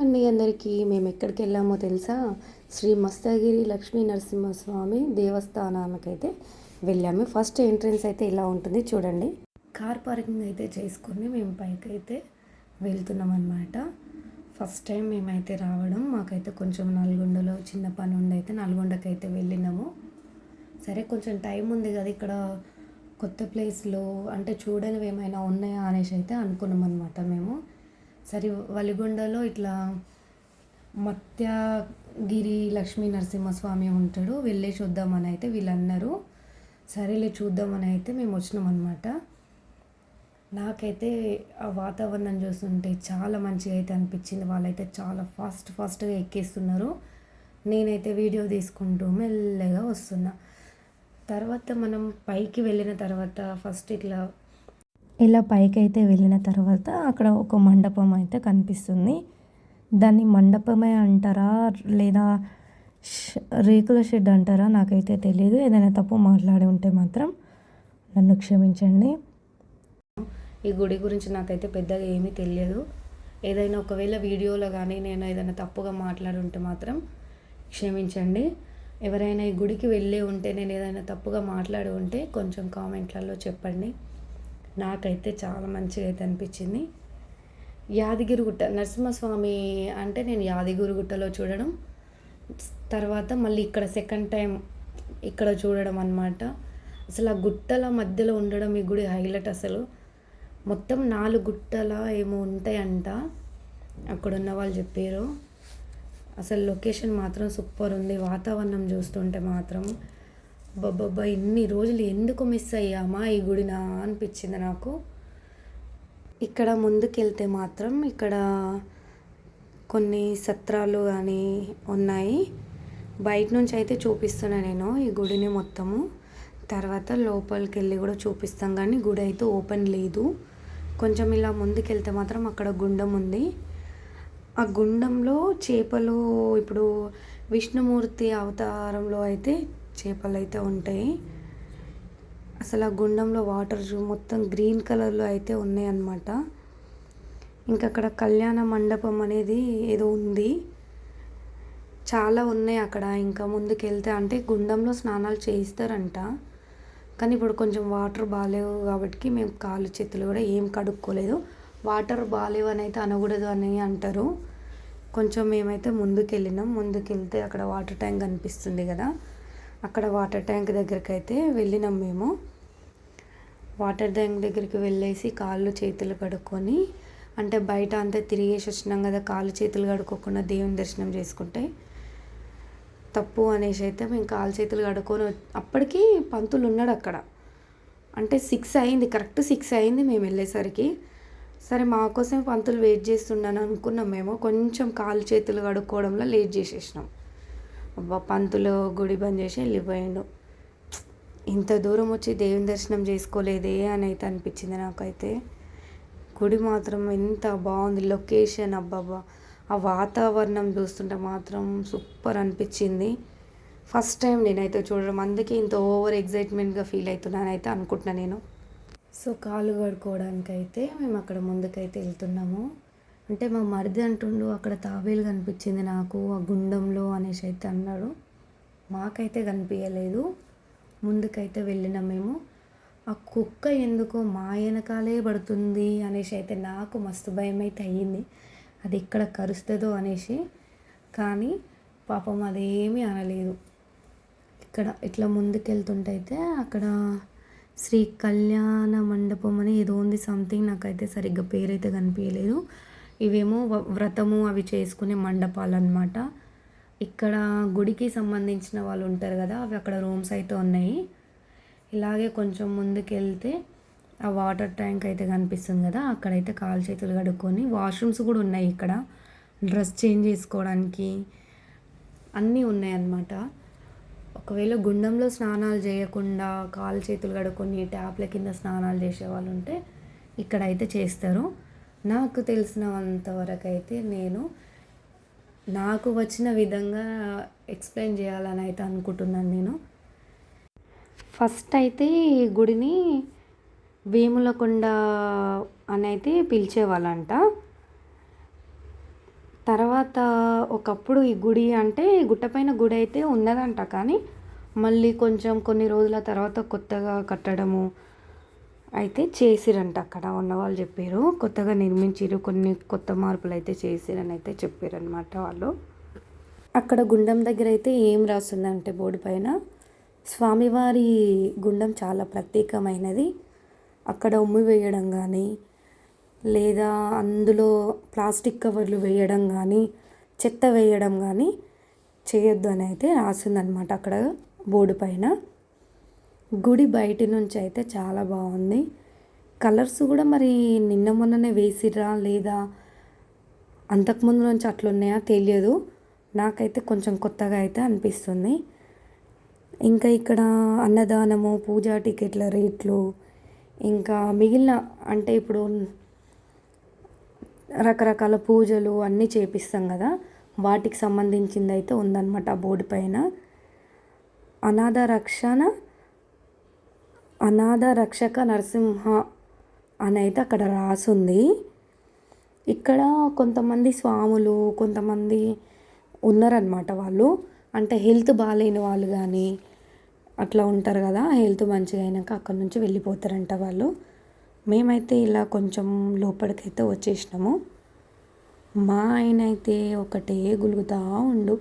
అండి అందరికీ మేము ఎక్కడికి వెళ్ళామో తెలుసా? శ్రీ మస్తగిరి లక్ష్మీ నరసింహస్వామి అయితే వెళ్ళాము. ఫస్ట్ ఎంట్రన్స్ అయితే ఇలా ఉంటుంది చూడండి. కార్ పార్కింగ్ అయితే చేసుకొని మేము పైకి అయితే వెళ్తున్నాం అనమాట ఫస్ట్ టైం మేమైతే రావడం మాకైతే కొంచెం నల్గొండలో చిన్న పని ఉండి అయితే నల్గొండకి అయితే వెళ్ళినాము. సరే కొంచెం టైం ఉంది కదా ఇక్కడ కొత్త ప్లేస్లో అంటే చూడనివి ఏమైనా ఉన్నాయా అనేసి అయితే అనుకున్నాం అనమాట మేము. సరే వలిగొండలో ఇట్లా మత్యగిరి లక్ష్మీ నరసింహస్వామి ఉంటాడు. వెళ్ళేసి వద్దామని అయితే వీళ్ళు అన్నారు సరేలే చూద్దామని అయితే మేము వచ్చినాం అనమాట నాకైతే ఆ వాతావరణం చూస్తుంటే చాలా మంచిగా అయితే అనిపించింది. వాళ్ళైతే చాలా ఫాస్ట్ ఫాస్ట్గా ఎక్కేస్తున్నారు. నేనైతే వీడియో తీసుకుంటూ మెల్లగా వస్తున్నా. తర్వాత మనం పైకి వెళ్ళిన తర్వాత ఫస్ట్ ఇట్లా ఇలా పైకి అయితే వెళ్ళిన తర్వాత అక్కడ ఒక మండపం అయితే కనిపిస్తుంది. దాన్ని మండపమే అంటారా? లేదా రేకుల షెడ్ అంటారా? నాకైతే తెలియదు ఏదైనా తప్పు మాట్లాడి ఉంటే మాత్రం నన్ను క్షమించండి. ఈ గుడి గురించి నాకైతే పెద్దగా ఏమీ తెలియదు. ఏదైనా ఒకవేళ వీడియోలో కానీ నేను ఏదైనా తప్పుగా మాట్లాడి ఉంటే మాత్రం క్షమించండి. ఎవరైనా ఈ గుడికి వెళ్ళే ఉంటే నేను ఏదైనా తప్పుగా మాట్లాడి ఉంటే కొంచెం కామెంట్లలో చెప్పండి. నాకైతే చాలా మంచిగా అయితే అనిపించింది యాదగిరిగుట్ట నరసింహస్వామి అంటే నేను యాదగిరిగుట్టలో చూడడం తర్వాత మళ్ళీ ఇక్కడ సెకండ్ టైం ఇక్కడ చూడడం అన్నమాట. అసలు ఆ గుట్టల మధ్యలో ఉండడం ఈ గుడి హైలైట్ అసలు. మొత్తం నాలుగు గుట్టల ఏమో ఉంటాయంట అక్కడ ఉన్న వాళ్ళు చెప్పారు. అసలు లొకేషన్ మాత్రం సూపర్ ఉంది వాతావరణం చూస్తుంటే మాత్రం. అబ్బబ్బబ్బా ఇన్ని రోజులు ఎందుకు మిస్ అయ్యామా ఈ గుడినా అనిపించింది నాకు. ఇక్కడ ముందుకెళ్తే మాత్రం ఇక్కడ కొన్ని సత్రాలు కానీ ఉన్నాయి. బయట నుంచి అయితే చూపిస్తున్నా నేను ఈ గుడిని మొత్తము. తర్వాత లోపలికి వెళ్ళి కూడా చూపిస్తాం కానీ గుడి అయితే ఓపెన్ లేదు. కొంచెం ఇలా ముందుకెళ్తే మాత్రం అక్కడ గుండం ఉంది. ఆ గుండంలో చేపలు ఇప్పుడు విష్ణుమూర్తి అవతారంలో అయితే చేపలు అయితే ఉంటాయి. అసలు ఆ గుండంలో వాటర్ మొత్తం గ్రీన్ కలర్లో అయితే ఉన్నాయి అన్నమాట ఇంకా అక్కడ కళ్యాణ మండపం అనేది ఏదో ఉంది. చాలా ఉన్నాయి అక్కడ. ఇంకా ముందుకెళ్తే అంటే గుండంలో స్నానాలు చేయిస్తారంట. కానీ ఇప్పుడు కొంచెం వాటర్ బాగాలేవు కాబట్టి మేము కాళ్ళు చేతులు కూడా ఏం కడుక్కోలేదు. వాటర్ బాగాలేవు అని అయితే అనకూడదు అని అంటారు. కొంచెం మేమైతే ముందుకు వెళ్ళినాం ముందుకు వెళ్తే అక్కడ వాటర్ ట్యాంక్ కనిపిస్తుంది కదా. అక్కడ వాటర్ ట్యాంక్ దగ్గరికి అయితే వెళ్ళినాం మేము. వాటర్ ట్యాంక్ దగ్గరికి వెళ్ళేసి కాళ్ళు చేతులు కడుక్కొని అంటే బయట అంతా తిరిగేసి వచ్చినాం కదా కాళ్ళు చేతులు కడుక్కోకుండా దేవుని దర్శనం చేసుకుంటే. తప్పు అనేసి అయితే మేము కాలు చేతులు కడుక్కొని అప్పటికి పంతులు ఉన్నాడు అక్కడ. అంటే సిక్స్ అయింది కరెక్ట్ సిక్స్ అయింది మేము వెళ్ళేసరికి. సరే మా కోసం పంతులు వెయిట్ చేస్తున్నాను అనుకున్నాం మేము. కొంచెం కాలు చేతులు కడుక్కోవడంలో లేట్ చేసేసినాం. పంతులు గుడి బంద్ చేసి వెళ్ళిపోయిండు. ఇంత దూరం వచ్చి దేవుని దర్శనం చేసుకోలేదే అని అయితే అనిపించింది నాకైతే. గుడి మాత్రం ఎంత బాగుంది లొకేషన్ అబ్బాబా ఆ వాతావరణం చూస్తుంటే మాత్రం సూపర్ అనిపించింది. ఫస్ట్ టైం నేనైతే చూడడం అందుకే ఇంత ఓవర్ ఎగ్జైట్మెంట్గా ఫీల్ అవుతున్నాను అయితే అనుకుంటున్నా నేను. సో కాలు కడుక్కోవడానికైతే మేము అక్కడ ముందుకైతే వెళ్తున్నాము. అంటే మా మరిది అంటుండు అక్కడ తాబేలు కనిపించింది నాకు ఆ గుండంలో అనేసి అయితే అన్నాడు. మాకైతే కనిపించలేదు ముందుకైతే వెళ్ళినాం మేము. ఆ కుక్క ఎందుకో మా వెనకాలే పడుతుంది అనేసి అయితే నాకు మస్తు భయం అయితే అయ్యింది. అది ఎక్కడ కరుస్తుందో అనేసి. కానీ పాపం అదేమీ అనలేదు. ఇక్కడ ఇట్లా ముందుకెళ్తుంటే అయితే అక్కడ శ్రీ కళ్యాణ మండపం అని ఏదో ఉంది సంథింగ్. నాకైతే సరిగ్గా పేరైతే కనిపించలేదు ఇవేమో వ్రతము అవి చేసుకునే మండపాలు అన్నమాట ఇక్కడ గుడికి సంబంధించిన వాళ్ళు ఉంటారు కదా అవి అక్కడ రూమ్స్ అయితే ఉన్నాయి. ఇలాగే కొంచెం ముందుకెళ్తే ఆ వాటర్ ట్యాంక్ అయితే కనిపిస్తుంది కదా అక్కడైతే కాలు చేతులు కడుక్కొని వాష్రూమ్స్ కూడా ఉన్నాయి ఇక్కడ. డ్రెస్ చేంజ్ చేసుకోవడానికి అన్నీ ఉన్నాయన్నమాట. ఒకవేళ గుండంలో స్నానాలు చేయకుండా కాలు చేతులు కడుక్కొని ట్యాప్ల కింద స్నానాలు చేసే వాళ్ళు ఉంటే ఇక్కడైతే చేస్తారు. నాకు తెలిసినంతవరకు అయితే నేను నాకు వచ్చిన విధంగా ఎక్స్ప్లెయిన్ చేయాలని అయితే అనుకుంటున్నాను నేను. ఫస్ట్ అయితే ఈ గుడిని వేములకొండ అని అయితే పిలిచేవాళ్ళంట. తర్వాత ఒకప్పుడు ఈ గుడి అంటే గుట్టపైన గుడి అయితే ఉన్నదంట కానీ మళ్ళీ కొంచెం కొన్ని రోజుల తర్వాత కొత్తగా కట్టడము అయితే చేసిరంట అక్కడ. ఉన్న వాళ్ళు చెప్పారు కొత్తగా నిర్మించారు కొన్ని కొత్త మార్పులు అయితే చేసిరని అయితే చెప్పారనమాట వాళ్ళు. అక్కడ గుండం దగ్గర అయితే ఏం రాస్తుందంటే బోర్డు పైన స్వామివారి గుండం చాలా ప్రత్యేకమైనది. అక్కడ ఉమ్మి వేయడం కానీ లేదా అందులో ప్లాస్టిక్ కవర్లు వేయడం కానీ చెత్త వేయడం కానీ చేయొద్దు అని అయితే రాసిందనమాట అక్కడ బోర్డు పైన. గుడి బయట నుంచి అయితే చాలా బాగుంది. కలర్స్ కూడా మరి నిన్న మొన్ననే వేసిరా లేదా అంతకుముందు నుంచి అట్లున్నాయా తెలియదు. నాకైతే కొంచెం కొత్తగా అయితే అనిపిస్తుంది. ఇంకా ఇక్కడ అన్నదానము పూజా టికెట్ల రేట్లు ఇంకా మిగిలిన అంటే ఇప్పుడు రకరకాల పూజలు అన్నీ చేపిస్తాం కదా. వాటికి సంబంధించింది అయితే ఉందన్నమాట ఆ బోర్డు పైన. అనాథ రక్షణ అనాథ రక్షక నరసింహ అని అయితే అక్కడ రాసుంది. ఇక్కడ కొంతమంది స్వాములు కొంతమంది ఉన్నారనమాట వాళ్ళు. అంటే హెల్త్ బాగాలేని వాళ్ళు కానీ అట్లా ఉంటారు కదా హెల్త్ మంచిగా అయినాక అక్కడ నుంచి వెళ్ళిపోతారంట వాళ్ళు. మేమైతే ఇలా కొంచెం లోపలికైతే వచ్చేసినాము. మా ఆయన అయితే ఒకటే గులుగుతా ఉండు.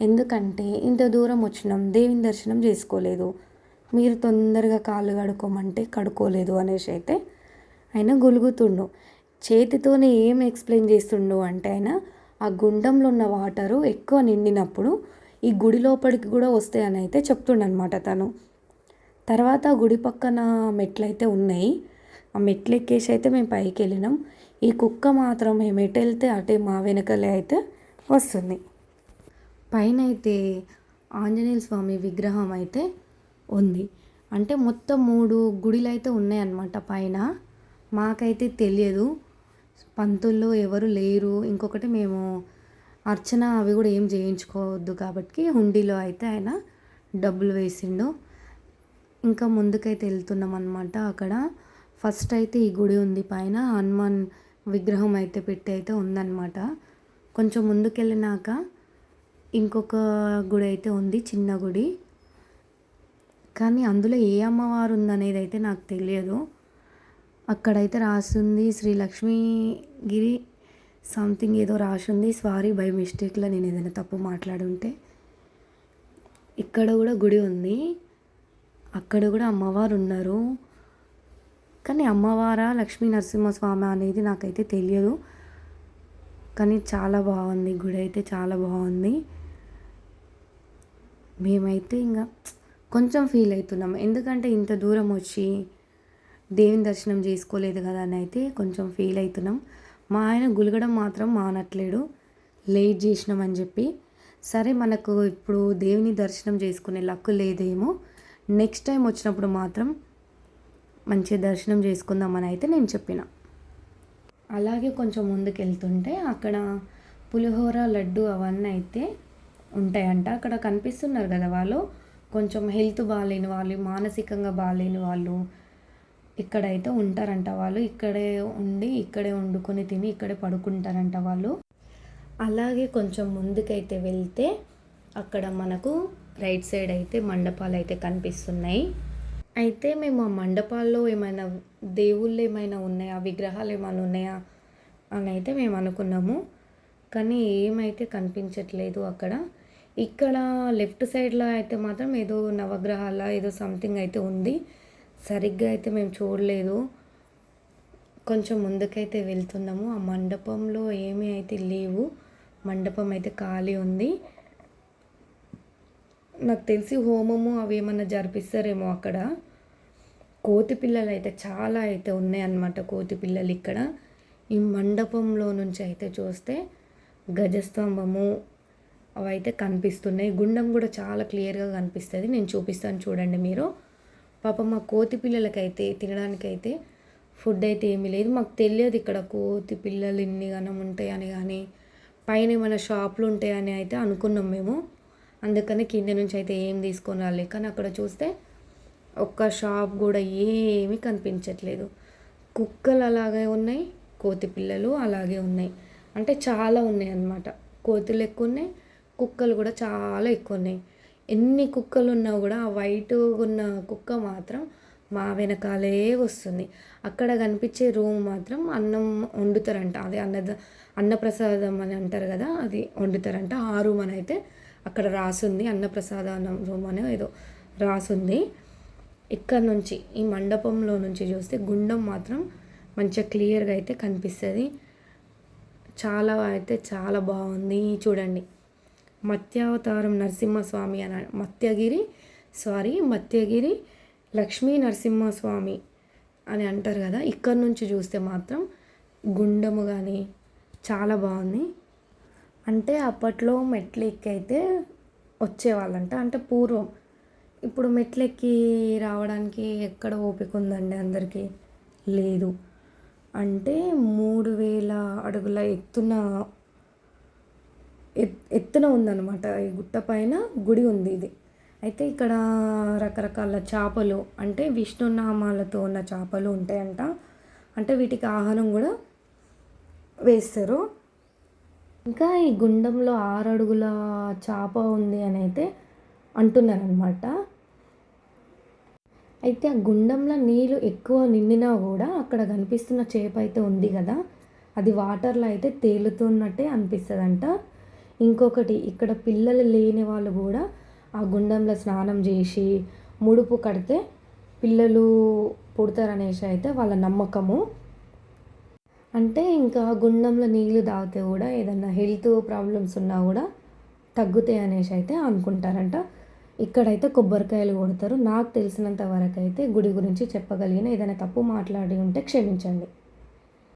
ఎందుకంటే ఇంత దూరం వచ్చినాం దేవుని దర్శనం చేసుకోలేదు. మీరు తొందరగా కాళ్ళు కడుక్కోమంటే కడుక్కోలేదు అనేసి అయితే ఆయన గొలుగుతుండు. చేతితోనే ఏం ఎక్స్ప్లెయిన్ చేస్తుండు అంటే ఆయన ఆ గుండంలో ఉన్న వాటరు ఎక్కువ నిండినప్పుడు ఈ గుడి లోపలికి కూడా వస్తాయని అయితే చెప్తుండనమాట తను. తర్వాత గుడి పక్కన మెట్లయితే ఉన్నాయి. ఆ మెట్లు ఎక్కేసి అయితే మేము పైకి వెళ్ళినాం. ఈ కుక్క మాత్రం మేము ఎటు వెళ్తే అటే మా వెనకలే అయితే వస్తుంది. పైన అయితే ఆంజనేయ స్వామి విగ్రహం అయితే ఉంది. అంటే మొత్తం మూడు గుడిలు అయితే ఉన్నాయన్నమాట పైన. మాకైతే తెలియదు. పంతుల్లో ఎవరు లేరు. ఇంకొకటి మేము అర్చన అవి కూడా ఏం చేయించుకోవద్దు కాబట్టి హుండీలో అయితే ఆయన డబ్బులు వేసిండు. ఇంకా ముందుకైతే వెళ్తున్నాం అనమాట అక్కడ. ఫస్ట్ అయితే ఈ గుడి ఉంది పైన. హనుమాన్ విగ్రహం అయితే పెట్టి అయితే ఉందన్నమాట. కొంచెం ముందుకెళ్ళినాక ఇంకొక గుడి అయితే ఉంది చిన్న గుడి. కానీ అందులో ఏ అమ్మవారు ఉందనేది అయితే నాకు తెలియదు. అక్కడైతే రాసింది శ్రీ లక్ష్మీగిరి సంథింగ్ ఏదో రాసింది. సారీ బై మిస్టేక్లో నేను ఏదైనా తప్పు మాట్లాడుంటే ఇక్కడ కూడా గుడి ఉంది. అక్కడ కూడా అమ్మవారు ఉన్నారు. కానీ అమ్మవారా లక్ష్మీ నరసింహస్వామి అనేది నాకైతే తెలియదు. కానీ చాలా బాగుంది. గుడి అయితే చాలా బాగుంది. మేమైతే ఇంకా కొంచెం ఫీల్ అవుతున్నాం. ఎందుకంటే ఇంత దూరం వచ్చి దేవుని దర్శనం చేసుకోలేదు కదా అని అయితే కొంచెం ఫీల్ అవుతున్నాం. మా ఆయన గులగడం మాత్రం మానట్లేడు. లేట్ చేసినామని చెప్పి. సరే మనకు ఇప్పుడు దేవుని దర్శనం చేసుకునే లక్కు లేదేమో. నెక్స్ట్ టైం వచ్చినప్పుడు మాత్రం మంచిగా దర్శనం చేసుకుందామని అయితే నేను చెప్పిన. అలాగే కొంచెం ముందుకు వెళ్తుంటే అక్కడ పులిహోర లడ్డు అవన్నీ అయితే ఉంటాయంట. అక్కడ కనిపిస్తున్నారు కదా వాళ్ళు. కొంచెం హెల్త్ బాగాలేని వాళ్ళు మానసికంగా బాగాలేని వాళ్ళు ఇక్కడైతే ఉంటారంట వాళ్ళు. ఇక్కడే ఉండి ఇక్కడే వండుకొని తిని ఇక్కడే పడుకుంటారంట వాళ్ళు. అలాగే కొంచెం ముందుకైతే వెళ్తే అక్కడ మనకు రైట్ సైడ్ అయితే మండపాలు అయితే కనిపిస్తున్నాయి. అయితే మేము ఆ మండపాల్లో ఏమైనా దేవుళ్ళు ఏమైనా ఉన్నాయా విగ్రహాలు ఏమైనా ఉన్నాయా అని అయితే మేము అనుకున్నాము. కానీ ఏమైతే కనిపించట్లేదు అక్కడ ఇక్కడ లెఫ్ట్ సైడ్లో అయితే మాత్రం ఏదో నవగ్రహాల ఏదో సంథింగ్ అయితే ఉంది. సరిగ్గా అయితే మేము చూడలేదు. కొంచెం ముందుకైతే వెళ్తున్నాము. ఆ మండపంలో ఏమీ అయితే లేవు. మండపం అయితే ఖాళీ ఉంది. నాకు తెలిసి హోమము అవి ఏమన్నా జరిపిస్తారేమో అక్కడ. కోతి పిల్లలు అయితే చాలా అయితే ఉన్నాయన్నమాట కోతి పిల్లలు ఇక్కడ. ఈ మండపంలో నుంచి అయితే చూస్తే గజస్తంభము అవి అయితే కనిపిస్తున్నాయి. గుండం కూడా చాలా క్లియర్గా కనిపిస్తుంది. నేను చూపిస్తాను చూడండి మీరు. పాప మా కోతి పిల్లలకైతే తినడానికైతే ఫుడ్ అయితే ఏమీ లేదు. మాకు తెలియదు ఇక్కడ కోతి పిల్లలు ఇన్ని గనం ఉంటాయని కానీ పైన ఏమైనా షాపులు ఉంటాయని అయితే అనుకున్నాం మేము. అందుకని కింద నుంచి అయితే ఏం తీసుకొని రాలేదు. కానీ అక్కడ చూస్తే ఒక్క షాప్ కూడా ఏమీ కనిపించట్లేదు. కుక్కలు అలాగే ఉన్నాయి కోతి పిల్లలు అలాగే ఉన్నాయి. అంటే చాలా ఉన్నాయి అన్నమాట. కోతులు ఎక్కువ ఉన్నాయి కుక్కలు కూడా చాలా ఎక్కువ ఉన్నాయి ఎన్ని కుక్కలు ఉన్నా కూడా ఆ వైట్ ఉన్న కుక్క మాత్రం మా వెనకాలే వస్తుంది. అక్కడ కనిపించే రూమ్ మాత్రం అన్నం వండుతారంట. అదే అన్నద అన్నప్రసాదం అని అంటారు కదా అది వండుతారంట. ఆ రూమ్ అని అయితే అక్కడ రాసుంది. అన్నప్రసాదం రూమ్ అని ఏదో రాసుంది. ఇక్కడ నుంచి ఈ మండపంలో నుంచి చూస్తే గుండం మాత్రం మంచిగా క్లియర్గా అయితే కనిపిస్తుంది. చాలా అయితే చాలా బాగుంది. చూడండి. మత్యావతారం నరసింహస్వామి అని మత్యగిరి సారీ మత్యగిరి లక్ష్మీ నరసింహస్వామి అని అంటారు కదా ఇక్కడ నుంచి చూస్తే మాత్రం గుండము కానీ చాలా బాగుంది. అంటే అప్పట్లో మెట్లు ఎక్కి అయితే వచ్చేవాళ్ళంట అంటే పూర్వం. ఇప్పుడు మెట్లు ఎక్కి రావడానికి ఎక్కడ ఓపిక ఉందండి అందరికీ? లేదు. అంటే మూడు వేల అడుగుల ఎత్తున ఎత్తున ఉందన్నమాట. ఈ గుట్ట పైన గుడి ఉంది ఇది. అయితే ఇక్కడ రకరకాల చేపలు అంటే విష్ణునామాలతో ఉన్న చేపలు ఉంటాయంట. అంటే వీటికి ఆహారం కూడా వేస్తారు. ఇంకా ఈ గుండంలో ఆరు అడుగుల చేప ఉంది అని అయితే అంటున్నారనమాట అయితే ఆ గుండంలో నీళ్ళు ఎక్కువ నిండినా కూడా అక్కడ కనిపిస్తున్న చేప అయితే ఉంది కదా. అది వాటర్లో అయితే తేలుతున్నట్టే అనిపిస్తుందంట. ఇంకొకటి ఇక్కడ పిల్లలు లేని వాళ్ళు కూడా ఆ గుండంలో స్నానం చేసి ముడుపు కడితే పిల్లలు పుడతారనేసి అయితే వాళ్ళ నమ్మకము. అంటే ఇంకా గుండంలో నీళ్ళు తాగితే కూడా ఏదన్నా హెల్త్ ప్రాబ్లమ్స్ ఉన్నా కూడా తగ్గుతాయి అనేసి అయితే అనుకుంటారంట. ఇక్కడైతే కొబ్బరికాయలు కొడతారు. నాకు తెలిసినంత వరకు అయితే గుడి గురించి చెప్పగలిగిన ఏదైనా తప్పు మాట్లాడి ఉంటే క్షమించండి.